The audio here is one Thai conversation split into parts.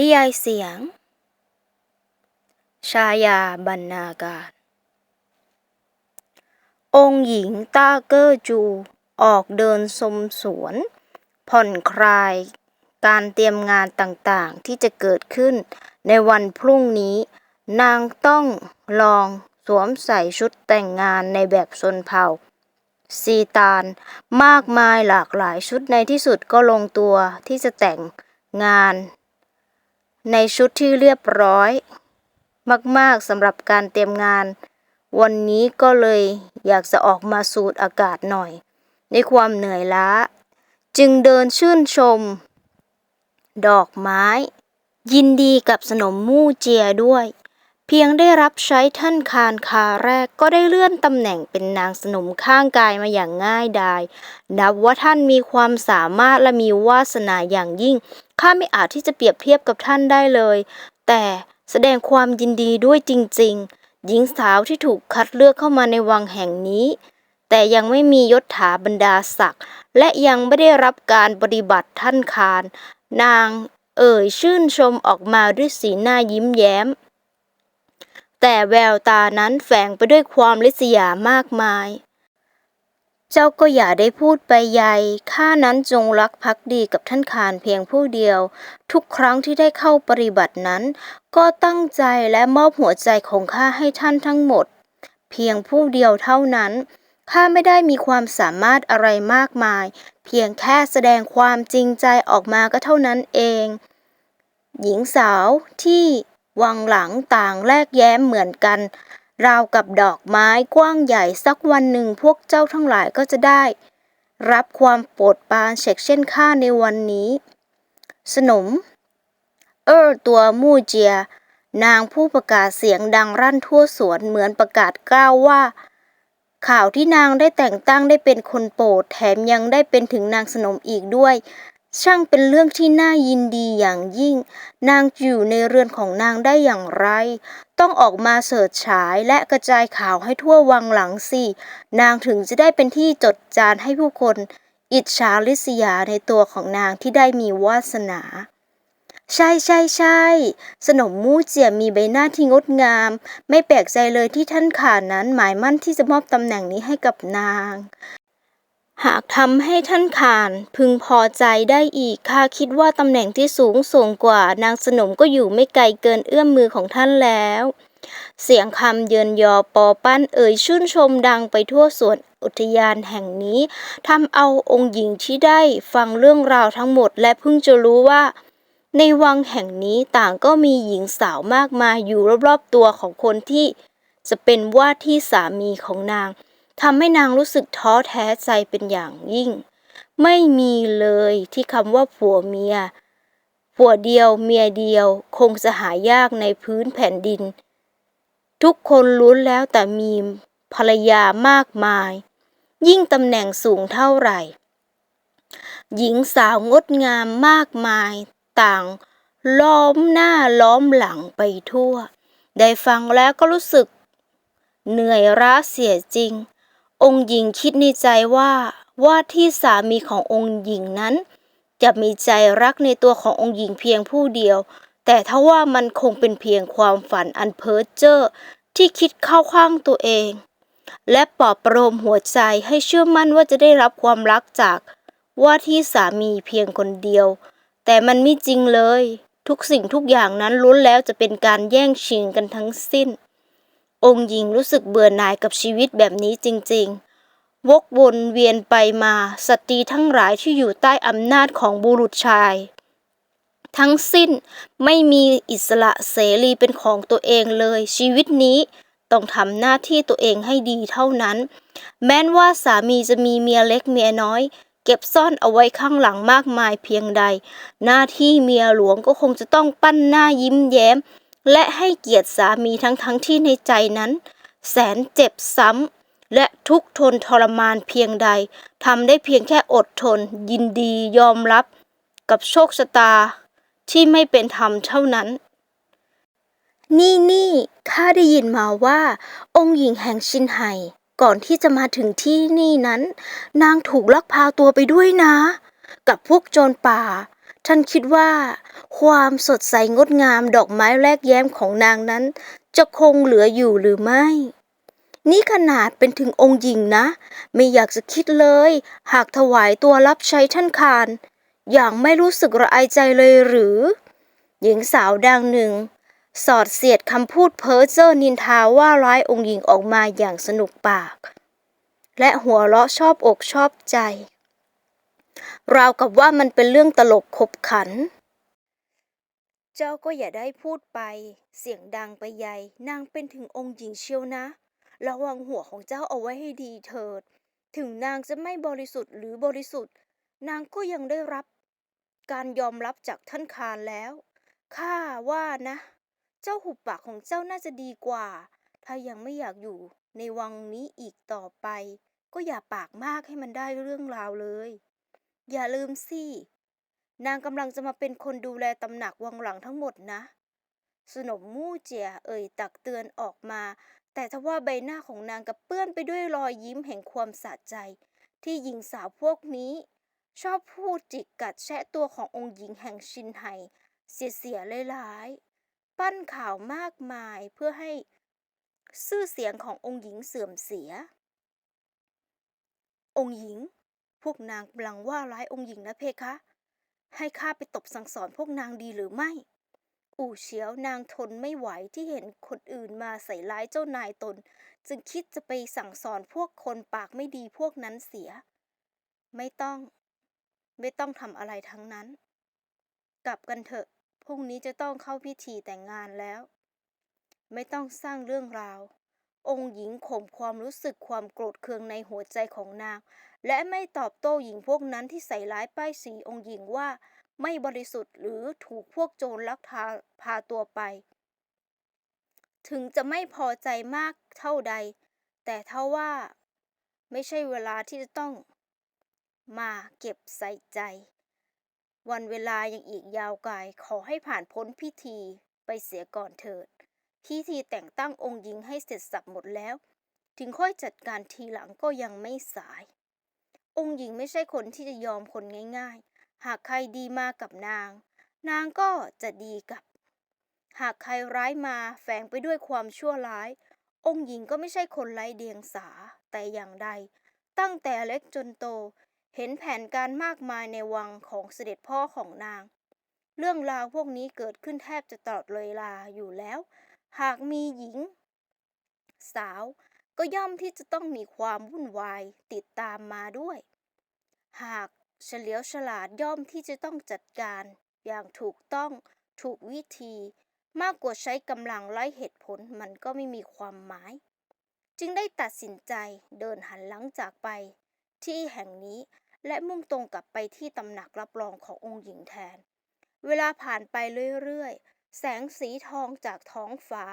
นิยายเสียง ชายาบรรณาการ องค์หญิงต้าเกอร์จู ออกเดินชมสวน ผ่อนคลายการเตรียมงานต่างๆ ที่จะเกิดขึ้นในวันพรุ่งนี้ นางต้องลองสวมใส่ชุดแต่งงานในแบบชนเผ่า ซีตานมากมายหลากหลายชุดในที่สุดก็ลงตัวที่จะแต่งงาน ในชุดที่เรียบร้อย มากๆสำหรับการเตรียมงาน วันนี้ก็เลยอยากจะออกมาสูดอากาศหน่อย ในความเหนื่อยล้า จึงเดินชื่นชม ดอกไม้ ยินดีกับสนมมู่เจียด้วย เพียงได้รับใช้ท่านคานคาแรกก็ได้เลื่อนตำแหน่งเป็นนางสนมข้างกายมาอย่างง่ายดาย นับว่าท่านมีความสามารถและมีวาสนาอย่างยิ่ง ข้าไม่อาจที่จะเปรียบเทียบกับท่านได้เลย แต่แสดงความยินดีด้วยจริง ๆ หญิงสาวที่ถูกคัดเลือกเข้ามาในวังแห่งนี้ แต่ยังไม่มียศถาบรรดาศักดิ์และยังไม่ได้รับการปฏิบัติท่านคานนางเอ่ยชื่นชมออกมาด้วยสีหน้ายิ้มแย้ม แต่แววตานั้นแฝงไปด้วยความลิษยามากมาย เจ้าก็อย่าได้พูดไปใหญ่ข้านั้นจงรักภักดีกับท่านคานเพียงผู้เดียว ทุกครั้งที่ได้เข้าปฏิบัตินั้น ก็ตั้งใจและมอบหัวใจของข้าให้ท่านทั้งหมด เพียงผู้เดียวเท่านั้นข้าไม่ได้มีความสามารถอะไรมากมาย เพียงแค่แสดงความจริงใจออกมาก็เท่านั้นเอง หญิงสาวที่วังหลังต่างแลกแย้มเหมือนกัน ราวกับดอกไม้กว้างใหญ่สักวันหนึ่งพวกเจ้าทั้งหลายก็จะได้ รับความโปรดปรานเช็กเช่นข้าในวันนี้ สนม เออตัวมู่เจีย นางผู้ประกาศเสียงดังรั่นทั่วสวนเหมือนประกาศกล้าวว่า ข่าวที่นางได้แต่งตั้งได้เป็นคนโปรดแถมยังได้เป็นถึงนางสนมอีกด้วยช่างเป็นเรื่องที่น่ายินดีอย่างยิ่ง นางอยู่ในเรือนของนางได้อย่างไร ต้องออกมาเสิร์ชฉายและกระจายข่าวให้ทั่ววังหลังสิ นางถึงจะได้เป็นที่จดจานให้ผู้คน อิจฉาริษยาในตัวของนางที่ได้มีวาสนา ใช่ใช่ใช่สนมมู่เจียมีใบหน้าที่งดงาม ไม่แปลกใจเลยที่ท่านข่านั้นหมายมั่นที่จะมอบตำแหน่งนี้ให้กับนาง หากทำให้ท่านขานพึงพอใจได้อีกข้าคิดว่าตำแหน่งที่สูงส่งกว่านางสนมก็อยู่ไม่ไกลเกินเอื้อมมือของท่านแล้ว เสียงคำเยินยอปอปั้นเอ่ยชื่นชมดังไปทั่วสวนอุทยานแห่งนี้ทำเอาองค์หญิงที่ได้ฟังเรื่องราวทั้งหมดและเพิ่งจะรู้ว่า ในวังแห่งนี้ต่างก็มีหญิงสาวมากมายอยู่รอบๆตัวของคนที่จะเป็นว่าที่สามีของนาง ทำให้นางรู้สึกท้อแท้ใจเป็นอย่างยิ่ง ไม่มีเลยที่คำว่าผัวเมีย ผัวเดียวเมียเดียวคงจะหายากในพื้นแผ่นดิน ทุกคนลุ้นแล้วแต่มีภรรยามากมาย ยิ่งตำแหน่งสูงเท่าไหร่ หญิงสาวงดงามมากมายต่างล้อมหน้าล้อมหลังไปทั่ว ได้ฟังแล้วก็รู้สึก เหนื่อยล้าเสียจริง องค์หญิงคิดในใจว่าว่าที่สามีขององค์หญิงนั้น จะมีใจรักในตัวขององค์หญิงเพียงผู้เดียว แต่ถ้าว่ามันคงเป็นเพียงความฝันอันเพ้อเจ้อที่คิดเข้าข้างตัวเอง และปลอบประโลมหัวใจให้เชื่อมั่นว่าจะได้รับความรักจากว่าที่สามีเพียงคนเดียว แต่มันไม่จริงเลย ทุกสิ่งทุกอย่างนั้นล้วนแล้วจะเป็นการแย่งชิงกันทั้งสิ้น องค์หญิงรู้สึกเบื่อหน่ายกับชีวิตแบบนี้จริงๆ วกวนเวียนไปมาสตรีทั้งหลายที่อยู่ใต้อำนาจของบุรุษชาย ทั้งสิ้นไม่มีอิสระเสรีเป็นของตัวเองเลย ชีวิตนี้ต้องทำหน้าที่ตัวเองให้ดีเท่านั้น แม้นว่าสามีจะมีเมียเล็กเมียน้อยเก็บซ่อนเอาไว้ข้างหลังมากมายเพียงใด หน้าที่เมียหลวงก็คงจะต้องปั้นหน้ายิ้มแย้ม และให้เกียรติสามีทั้งทั้งที่ในใจนั้น แสนเจ็บซ้ำและทุกทนทรมานเพียงใดทำได้เพียงแค่อดทน ยินดียอมรับ กับโชคชะตาที่ไม่เป็นธรรมเท่านั้น นี่นี่ข้าได้ยินมาว่า องค์หญิงแห่งชินไห่ก่อนที่จะมาถึงที่นี่นั้น นางถูกลักพาตัวไปด้วยนะ กับพวกโจรป่า ท่านคิดว่า ความสดใสงดงามดอกไม้แรกแย้มของนางนั้น จะคงเหลืออยู่หรือไม่ นี่ขนาดเป็นถึงองค์หญิงนะ ไม่อยากจะคิดเลย หากถวายตัวรับใช้ท่านคาน อย่างไม่รู้สึกระอายใจเลยหรือ หญิงสาวดังหนึ่ง สอดเสียดคำพูดเพ้อเจ้อนินทาว่าร้ายองค์หญิงออกมาอย่างสนุกปาก และหัวเราะชอบอกชอบใจ ราวกับว่ามันเป็นเรื่องตลกขบขัน เจ้าก็อย่าได้พูดไป เสียงดังไปใหญ่ นางเป็นถึงองค์หญิงเชียวนะ ระวังหัวของเจ้าเอาไว้ให้ดีเถิด ถึงนางจะไม่บริสุทธิ์หรือบริสุทธิ์ นางก็ยังได้รับ การยอมรับจากท่านคานแล้ว ข้าว่านะ เจ้าหุบปากของเจ้าน่าจะดีกว่า ถ้ายังไม่อยากอยู่ในวังนี้อีกต่อไป ก็อย่าปากมากให้มันได้เรื่องราวเลย อย่าลืมสิ นางกำลังจะมาเป็นคนดูแลตำหนักวังหลังทั้งหมดนะ สนมมู่เจียเอ่ยตักเตือนออกมา แต่ทว่าใบหน้าของนางกับเปื้อนไปด้วยรอยยิ้มแห่งความสะใจ ที่หญิงสาวพวกนี้ ชอบพูดจิกกัดแชะตัวขององค์หญิงแห่งชินไห่เสียเสียหลายๆปั้นข่าวมากมายเพื่อให้ชื่อเสียงขององค์หญิงเสื่อมเสีย องค์หญิง พวกนางกำลังว่าร้ายองค์หญิงนะเพคะ ให้ข้าไปตบสั่งสอนพวกนางดีหรือไม่ อู่เฉียวนางทนไม่ไหวที่เห็นคนอื่นมาใส่ร้ายเจ้านายตน จึงคิดจะไปสั่งสอนพวกคนปากไม่ดีพวกนั้นเสีย ไม่ต้อง ไม่ต้องทำอะไรทั้งนั้น กลับกันเถอะพรุ่งนี้จะต้องเข้าพิธีแต่งงานแล้ว ไม่ต้องสร้างเรื่องราว องค์หญิงข่มความรู้สึกความโกรธเคืองในหัวใจของนาง และไม่ตอบโต้หญิงพวกนั้นที่ใส่ร้ายป้ายสีองค์หญิงว่าไม่บริสุทธิ์หรือถูกพวกโจรลักพาพาตัวไป ถึงจะไม่พอใจมากเท่าใด แต่เท่าว่าไม่ใช่เวลาที่จะต้องมาเก็บใส่ใจ วันเวลายังอีกยาวไกลขอให้ผ่านพ้นพิธีไปเสียก่อนเถิด พิธีแต่งตั้งองค์หญิงให้เสร็จสับหมดแล้ว ถึงค่อยจัดการทีหลังก็ยังไม่สาย องค์หญิงไม่ใช่คนที่จะยอมคนง่ายๆ หากใครดีมากับนาง นางก็จะดีกับ หากใครร้ายมาแฝงไปด้วยความชั่วร้าย องค์หญิงก็ไม่ใช่คนไร้เดียงสาแต่อย่างใด ตั้งแต่เล็กจนโต เห็นแผนการมากมายในวังของเสด็จพ่อของนาง เรื่องราวพวกนี้เกิดขึ้นแทบจะตลอดเวลาอยู่แล้ว หากมีหญิง สาว ก็ย่อมที่จะต้องมีความวุ่นวายติดตามมาด้วย หากเฉลียวฉลาดย่อมที่จะต้องจัดการ อย่างถูกต้องถูกวิธี มากกว่าใช้กำลังไล่เหตุผลมันก็ไม่มีความหมาย จึงได้ตัดสินใจเดินหันหลังจากไป ที่แห่งนี้และมุ่งตรงกลับไปที่ตำหนักรับรองขององค์หญิงแทน เวลาผ่านไปเรื่อยๆ แสงสีทองจากท้องฟ้า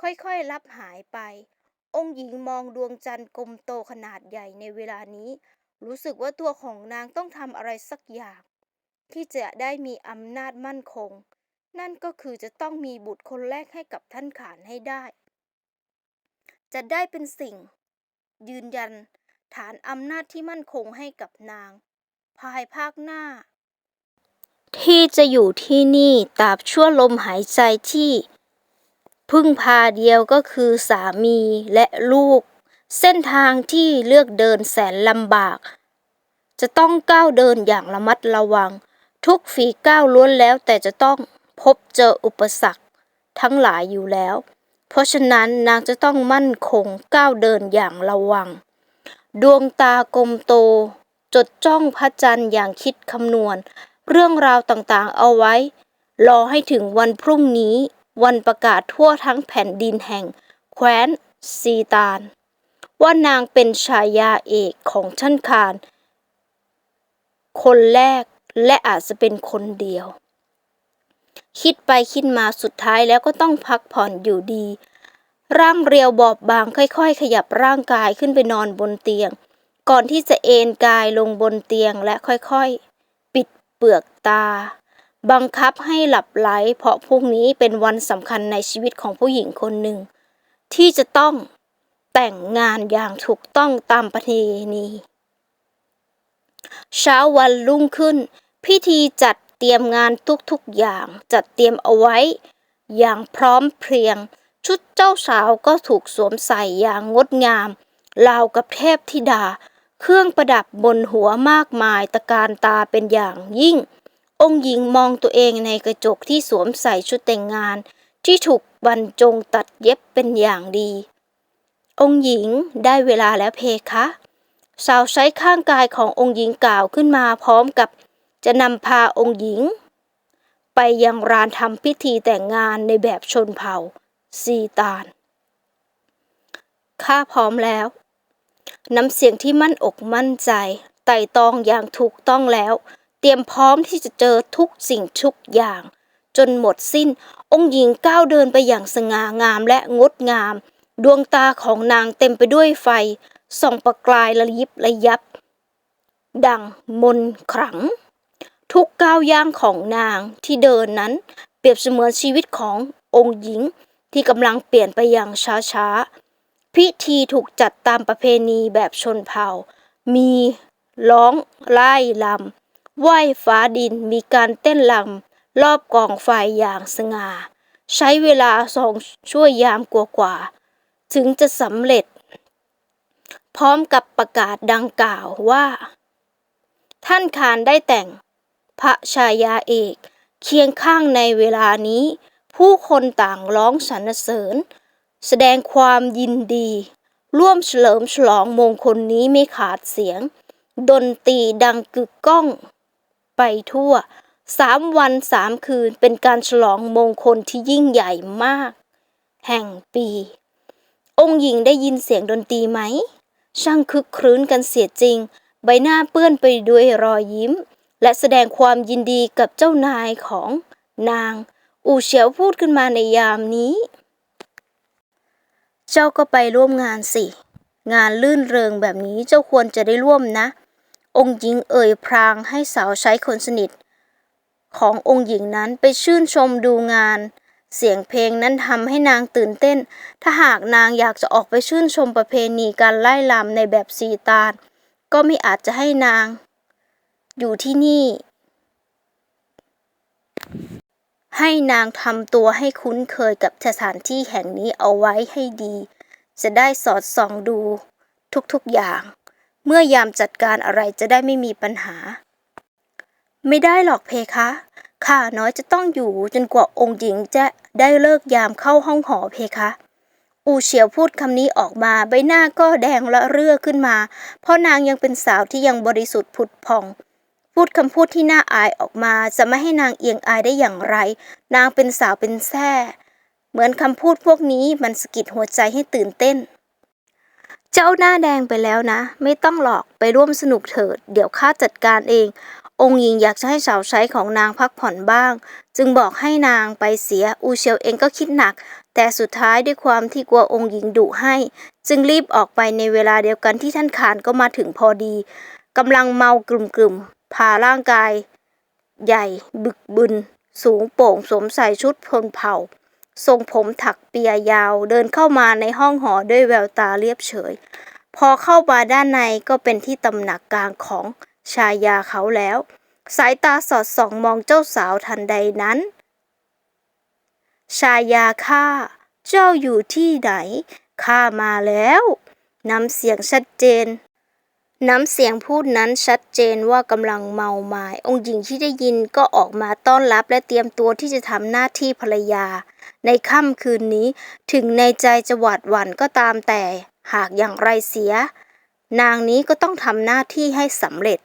ค่อยๆลับหายไป องค์หญิงมองดวงจันทร์กลมโตขนาดใหญ่ในเวลานี้ รู้สึกว่าตัวของนางต้องทำอะไรสักอย่าง ที่จะได้มีอำนาจมั่นคง นั่นก็คือจะต้องมีบุตรคนแรกให้กับท่านขานให้ได้ จะได้เป็นสิ่ง ยืนยัน ฐานอำนาจที่มั่นคงให้กับนาง ภายภาคหน้า ที่จะอยู่ที่นี่ตราบชั่วลมหายใจที่ พึ่งพาเดียวก็คือสามีและลูก เส้นทางที่เลือกเดินแสนลำบาก จะต้องก้าวเดินอย่างระมัดระวัง ทุกฝีก้าวล้วนแล้วแต่จะต้องพบเจออุปสรรคทั้งหลายอยู่แล้ว เพราะฉะนั้นนางจะต้องมั่นคงก้าวเดินอย่างระวัง ดวงตากลมโต จดจ้องพระจันทร์อย่างคิดคำนวณ เรื่องราวต่างๆเอาไว้ รอให้ถึงวันพรุ่งนี้ วันประกาศทั่วทั้งแผ่นดินแห่ง แคว้นซีตาน ว่านางเป็นชายาเอกของท่านคานคนแรกและอาจจะเป็นคนเดียว คิดไปคิดมาสุดท้ายแล้วก็ต้องพักผ่อนอยู่ดี ร่างเรียวบอบบางค่อยๆ ขยับร่างกายขึ้นไปนอนบนเตียง ก่อนที่จะเอนกายลงบนเตียงและค่อยๆ ปิดเปลือกตา บังคับให้หลับไหล เพราะพรุ่งนี้เป็นวันสำคัญในชีวิตของผู้หญิงคนหนึ่ง ที่จะต้องแต่งงานอย่างถูกต้องตามประเพณีเช้าวันรุ่งขึ้น พิธีจัดเตรียมงานทุกๆอย่าง จัดเตรียมเอาไว้ อย่างพร้อมเพรียง ชุดเจ้าสาวก็ถูกสวมใส่อย่างงดงามราวกับเทพธิดา เครื่องประดับบนหัวมากมายตะการตาเป็นอย่างยิ่ง องค์หญิงมองตัวเองในกระจกที่สวมใส่ชุดแต่งงาน ที่ถูกบรรจงตัดเย็บเป็นอย่างดี องค์หญิงได้เวลาแล้วเพคะสาวใช้ข้างกายขององค์หญิงกล่าวขึ้นมาพร้อมกับจะนำพาองค์หญิง ไปยังรานทำพิธีแต่งงานในแบบชนเผ่า ซีตาน ข้าพร้อมแล้ว น้ำเสียงที่มั่นอกมั่นใจ ไต่ตองอย่างถูกต้องแล้ว เตรียมพร้อมที่จะเจอทุกสิ่งทุกอย่าง จนหมดสิ้น องค์หญิงก้าวเดินไปอย่างสง่างามและงดงาม ดวงตาของนางเต็มไปด้วยไฟ ส่องประกายระยิบระยับ ดังมนต์ขลัง ทุกก้าวย่างของนางที่เดินนั้น เปรียบเสมือนชีวิตขององค์หญิงที่กำลังเปลี่ยนไปอย่างช้าๆ พิธีถูกจัดตามประเพณีแบบชนเผ่า มีร้องไล่ลำ ไหว้ฟ้าดินมีการเต้นลำรอบกองไฟอย่างสง่า ใช้เวลาสองช่วยยามกว่าๆถึงจะสำเร็จ พร้อมกับประกาศดังกล่าวว่า ท่านคานได้แต่งพระชายาเอกเคียงข้างในเวลานี้ ผู้คนต่างร้องสรรเสริญ แสดงความยินดี ร่วมเฉลิมฉลองมงคลนี้ไม่ขาดเสียง ดนตรีดังกึกก้อง ไปทั่วสามวันสามคืนเป็นการฉลองมงคลที่ยิ่งใหญ่มาก แห่งปี องค์หญิงได้ยินเสียงดนตรีไหม ช่างคึกครื้นกันเสียจริง ใบหน้าเปื้อนไปด้วยรอยยิ้ม และแสดงความยินดีกับเจ้านายของนาง อูเฉียวพูดขึ้นมาในยามนี้ เจ้าก็ไปร่วมงานสิ งานลื่นเริงแบบนี้เจ้าควรจะได้ร่วมนะ องค์หญิงเอ่ยพรางให้สาวใช้คนสนิท ขององค์หญิงนั้นไปชื่นชมดูงาน เสียงเพลงนั้นทำให้นางตื่นเต้น ถ้าหากนางอยากจะออกไปชื่นชมประเพณีการไล่ลำในแบบซีตานก็ไม่อาจจะให้นาง อยู่ที่นี่ ให้นางทำตัวให้คุ้นเคยกับสถานที่แห่งนี้เอาไว้ให้ดี จะได้สอดส่องดูทุกๆอย่าง เมื่อยามจัดการอะไรจะได้ไม่มีปัญหา ไม่ได้หรอกเพคะข้าน้อยจะต้องอยู่จนกว่าองค์หญิงจะได้เลิกยามเข้าห้องหอเพคะ อูเฉียวพูดคำนี้ออกมาใบหน้าก็แดงละเรื่อขึ้นมา เพราะนางยังเป็นสาวที่ยังบริสุทธิ์ผุดผ่อง พูดคำพูดที่น่าอายออกมาจะไม่ให้นางเอียงอายได้อย่างไร นางเป็นสาวเป็นแท่เหมือนคำพูดพวกนี้มันสะกิดหัวใจให้ตื่นเต้น เจ้าหน้าแดงไปแล้วนะ ไม่ต้องหลอกไปร่วมสนุกเถิด เดี๋ยวข้าจัดการเอง องค์หญิงอยากจะให้สาวใช้ของนางพักผ่อนบ้าง จึงบอกให้นางไปเสียอูเชียวเองก็คิดหนัก แต่สุดท้ายด้วยความที่กลัวองค์หญิงดุให้ จึงรีบออกไปในเวลาเดียวกันที่ท่านขานก็มาถึงพอดีกำลังเมากลุ่มๆพาร่างกาย ใหญ่ บึกบึน สูงโป่งสวมใส่ชุดพลเผ่า ทรงผมถักเปียยาว เดินเข้ามาในห้องหอด้วยแววตาเรียบเฉย พอเข้ามาด้านในก็เป็นที่ตำหนักกลางของชายาเขาแล้ว สายตาสอดส่องมองเจ้าสาวทันใดนั้น ชายาข้าเจ้าอยู่ที่ไหนข้ามาแล้วน้ำเสียงชัดเจน น้ำเสียงพูดนั้นชัดเจนว่ากำลังเมาหมาย องค์หญิงที่ได้ยินก็ออกมาต้อนรับและเตรียมตัวที่จะทำหน้าที่ภรรยา ในค่ำคืนนี้ถึงในใจจะหวาดหวั่นก็ตามแต่ หากอย่างไรเสีย นางนี้ก็ต้องทำหน้าที่ให้สำเร็จ